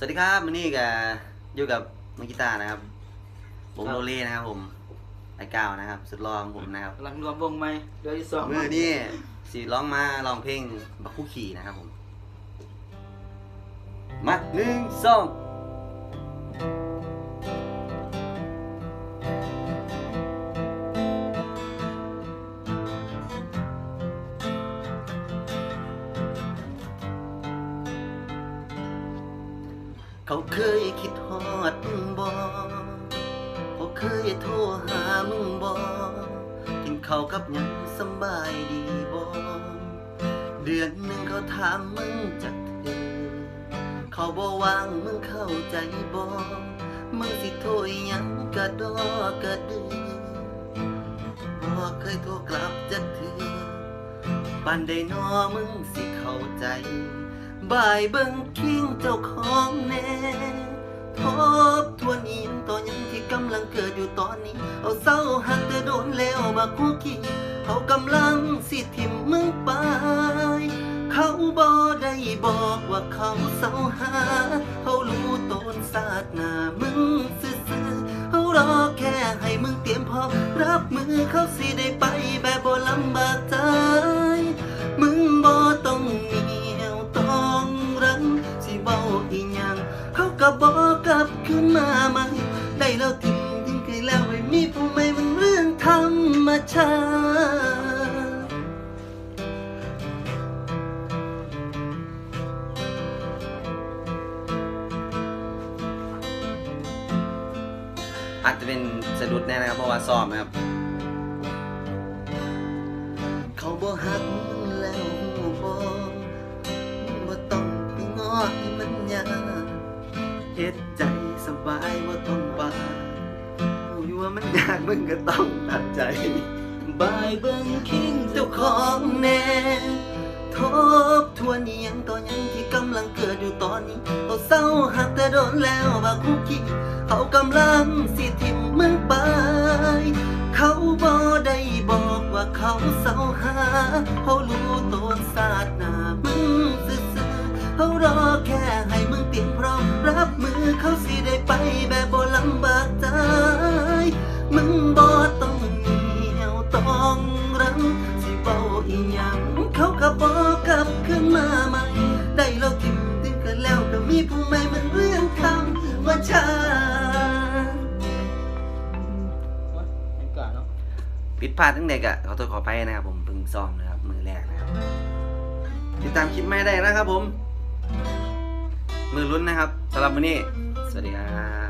สวัสดีครับวันนี้กับอยู่กับมือกีตาร์นะครับผมครับโรเล่นะครับผมไอเก้านะครับ สุดรองผมนะครับกำลังรวมวงไหมเดือนที่สองมือนี่สีร้องมาร้องเพลงบักคู่ขี่นะครับผม มาหนึ่งสอง เขาเคยคิดฮอดมึงบ่เขาเคยโทรหามึงบ่กินข้าวกับหยังสำบายดีบ่เดือนหนึ่งเขาถามมึงจากเธอเขาบ่วางมึงเข้าใจบ่มึงสิโทรหยังกะดอกะดือบ่เคยโทรกลับจากเธอปานใดนอมึงสิเข้าใจ บ่ายเบิ่งคิงเจ้าของแน่ทบทวนอินต่อยังที่กำลังเกิดอยู่ตอนนี้ เอาเศร้าหักแต่โดนแล้วบักคู่ขี้เขากำลังสิทิมมึงไป เขาบ่ได้บอกว่าเขาเศร้าหา เขารู้ตนศาสนามึงซื่อเขารอแค่ให้มึงเตรียมพร้อมรับมือเขาสิได้ อีหยังเขาก็บอกกลับขึ้นมาใหม่ได้แล้วทิ้งทิ้งไปแล้วไม่มีผู้ใหม่มันเรื่องธรรมชาติอาจจะเป็นสะดุดแน่นะครับเพราะว่าซ้อมนะครับ เขาบ่หัก ดใจสบายบ่าต้องบารู้อยู่ว่ามันยากมึงก็ต้องตัดใจ บายเบิ่งคิงเจ้าของแน่ทบทวนยังต่อยังที่กำลังเกิดอยู่ตอนนี้เขาเศร้าหักแต่โดนแล้วบาคุกกี้เขากำลังสิทิมมึงไป เขาบ่ได้บอกว่าเขาเศร้าหาเขารู้ตน เขาก็บอกกลับขึ้นมาใหม่ ได้แล้วทิมถึงกันแล้วก็มีผู้ใหม่มันเรื่องธรรมชาติเห็นก่อนเนาะผิดพลาดตั้งแต่กะขอโทษขอไปนะครับผมเพิ่งซ้อมนะครับมือแรกนะครับติดตามคลิปไม่ได้นะครับผม มือลุ้นนะครับสำหรับวันนี้ สวัสดีครับ